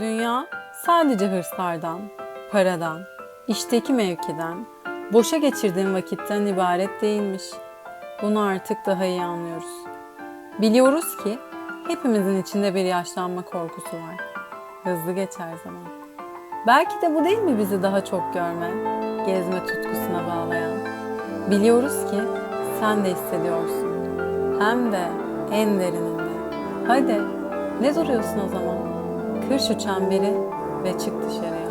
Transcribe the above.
Dünya sadece hırslardan, paradan, işteki mevkiden, boşa geçirdiğin vakitten ibaret değilmiş. Bunu artık daha iyi anlıyoruz. Biliyoruz ki hepimizin içinde bir yaşlanma korkusu var. Hızlı geçer zaman. Belki de bu değil mi bizi daha çok görme, gezme tutkusuna bağlayan? Biliyoruz ki sen de hissediyorsun. Hem de en derininde. Hadi ne duruyorsun o zaman? Kır şu çemberi ve çık dışarı.